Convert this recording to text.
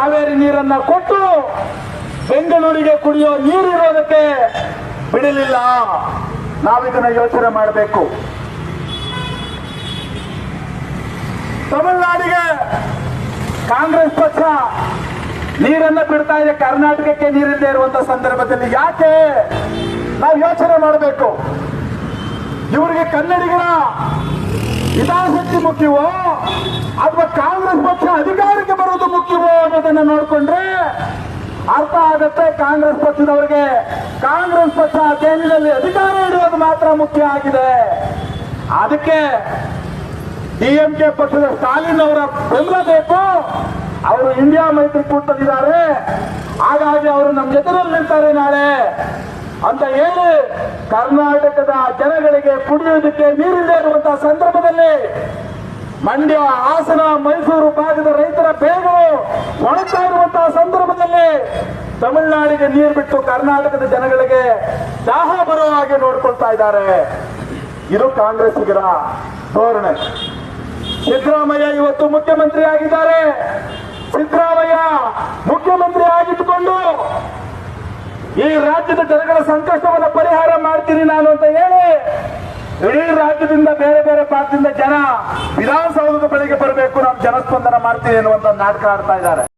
ಕಾವೇರಿ ನೀರನ್ನ ಕೊಟ್ಟು ಬೆಂಗಳೂರಿಗೆ ಕುಡಿಯೋ ನೀರಿರೋದಕ್ಕೆ ಬಿಡಲಿಲ್ಲ. ನಾವಿದನ್ನ ಯೋಚನೆ ಮಾಡಬೇಕು. ತಮಿಳುನಾಡಿಗೆ ಕಾಂಗ್ರೆಸ್ ಪಕ್ಷ ನೀರನ್ನ ಬಿಡ್ತಾ ಇದೆ. ಕರ್ನಾಟಕಕ್ಕೆ ನೀರಿಲ್ಲದೆ ಇರುವಂತ ಸಂದರ್ಭದಲ್ಲಿ ಯಾಕೆ? ನಾವು ಯೋಚನೆ ಮಾಡಬೇಕು. ಇವರಿಗೆ ಕನ್ನಡಿಗರ ಹಿತಾಸಕ್ತಿ ಮುಖ್ಯವೋ? ಅಥವಾ ಕಾಂಗ್ರೆಸ್ ಅನ್ನೋದನ್ನ ನೋಡಿಕೊಂಡ್ರೆ ಅರ್ಥ ಆಗುತ್ತೆ. ಕಾಂಗ್ರೆಸ್ ಪಕ್ಷದವರಿಗೆ ಕಾಂಗ್ರೆಸ್ ಪಕ್ಷ ಕೇಂದ್ರದಲ್ಲಿ ಅಧಿಕಾರ ಇಡುವುದು ಮಾತ್ರ ಮುಖ್ಯ ಆಗಿದೆ. ಅದಕ್ಕೆ ಡಿಎಂಕೆ ಪಕ್ಷದ ಸ್ಟಾಲಿನ್ ಅವರ ಬೆಂಬಲ ಬೇಕು. ಅವರು ಇಂಡಿಯಾ ಮೈತ್ರಿಕೂಟದಿದ್ದಾರೆ ಹಾಗಾಗಿ ಅವರು ನಮ್ಮ ಜೊತೆಯಲ್ಲಿ ನಿಲ್ತಾರೆ ನಾಳೆ ಅಂತ ಹೇಳಿ ಕರ್ನಾಟಕದ ಜನಗಳಿಗೆ ಕುಡಿಯುವುದಕ್ಕೆ ನೀರಿಲ್ಲದೆ ಇರುವಂತಹ ಸಂದರ್ಭದಲ್ಲಿ ಮಂಡ್ಯ ಹಾಸನ ಮೈಸೂರು ಭಾಗದ ರೈತರ ಬೆಳೆಗಳು ಒಣಗ್ತಾ ಇರುವಂತಹ ಸಂದರ್ಭದಲ್ಲಿ ತಮಿಳುನಾಡಿಗೆ ನೀರು ಬಿಟ್ಟು ಕರ್ನಾಟಕದ ಜನಗಳಿಗೆ ದಾಹ ಬರೋ ಹಾಗೆ ನೋಡ್ಕೊಳ್ತಾ ಇದ್ದಾರೆ. ಇದು ಕಾಂಗ್ರೆಸ್ಸಿಗರ ಧೋರಣೆ. ಸಿದ್ದರಾಮಯ್ಯ ಇವತ್ತು ಮುಖ್ಯಮಂತ್ರಿ ಆಗಿದ್ದಾರೆ. ಸಿದ್ದರಾಮಯ್ಯ ಮುಖ್ಯಮಂತ್ರಿ ಆಗಿಟ್ಟುಕೊಂಡು ಈ ರಾಜ್ಯದ ಜನಗಳ ಸಂಕಷ್ಟವನ್ನು ಪರಿಹಾರ ಮಾಡ್ತೀನಿ ನಾನು ಅಂತ ಹೇಳಿ ಇಡೀ ರಾಜ್ಯದಿಂದ ಬೇರೆ ಬೇರೆ ಪಾತ್ರದಿಂದ ಜನ ವಿಧಾನಸೌಧದ ಬಳಿಗೆ ಬರಬೇಕು ನಾವು ಜನಸ್ಪಂದನ ಮಾಡ್ತೀವಿ ಅನ್ನುವಂತ ನಾಟಕ ಆಡ್ತಾ ಇದ್ದಾರೆ.